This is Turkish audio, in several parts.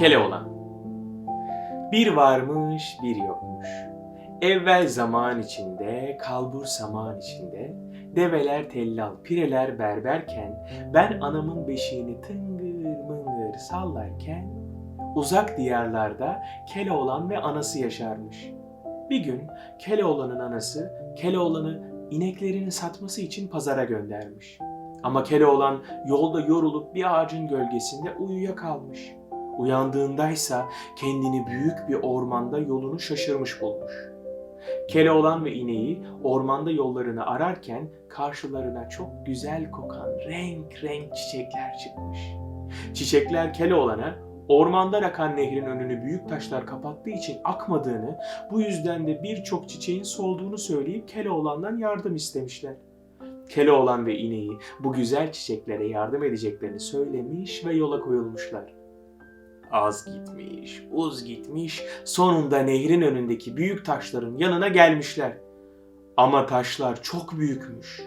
Keloğlan Bir varmış bir yokmuş. Evvel zaman içinde, kalbur saman içinde, develer tellal, pireler berberken, ben anamın beşiğini tıngır mıngır sallarken, uzak diyarlarda Keloğlan ve anası yaşarmış. Bir gün Keloğlan'ın anası, Keloğlan'ı ineklerini satması için pazara göndermiş. Ama Keloğlan yolda yorulup bir ağacın gölgesinde uyuyakalmış. Uyandığındaysa kendini büyük bir ormanda yolunu şaşırmış bulmuş. Keloğlan ve ineği ormanda yollarını ararken karşılarına çok güzel kokan renk renk çiçekler çıkmış. Çiçekler Keloğlan'a ormandan akan nehrin önünü büyük taşlar kapattığı için akmadığını, bu yüzden de birçok çiçeğin solduğunu söyleyip Keloğlan'dan yardım istemişler. Keloğlan ve ineği bu güzel çiçeklere yardım edeceklerini söylemiş ve yola koyulmuşlar. Az gitmiş, uz gitmiş, sonunda nehrin önündeki büyük taşların yanına gelmişler. Ama taşlar çok büyükmüş.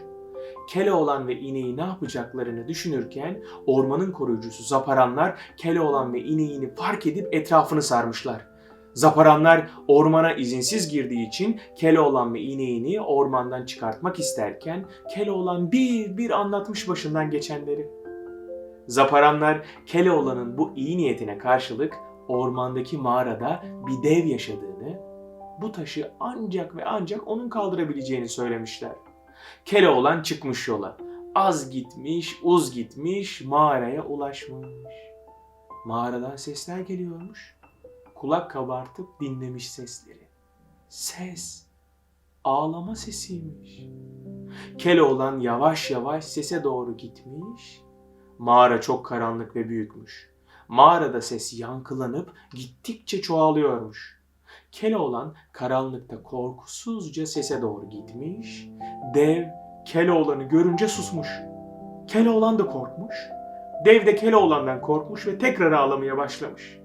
Keloğlan ve ineği ne yapacaklarını düşünürken ormanın koruyucusu Zaparanlar Keloğlan ve ineğini fark edip etrafını sarmışlar. Zaparanlar ormana izinsiz girdiği için Keloğlan ve ineğini ormandan çıkartmak isterken Keloğlan bir bir anlatmış başından geçenleri. Zaparanlar Keloğlan'ın bu iyi niyetine karşılık ormandaki mağarada bir dev yaşadığını, bu taşı ancak ve ancak onun kaldırabileceğini söylemişler. Keloğlan çıkmış yola. Az gitmiş, uz gitmiş, mağaraya ulaşmış. Mağaradan sesler geliyormuş. Kulak kabartıp dinlemiş sesleri. Ses, ağlama sesiymiş. Keloğlan yavaş yavaş sese doğru gitmiş. Mağara çok karanlık ve büyükmüş. Mağarada ses yankılanıp gittikçe çoğalıyormuş. Keloğlan karanlıkta korkusuzca sese doğru gitmiş. Dev Keloğlan'ı görünce susmuş. Keloğlan da korkmuş. Dev de Keloğlan'dan korkmuş ve tekrar ağlamaya başlamış.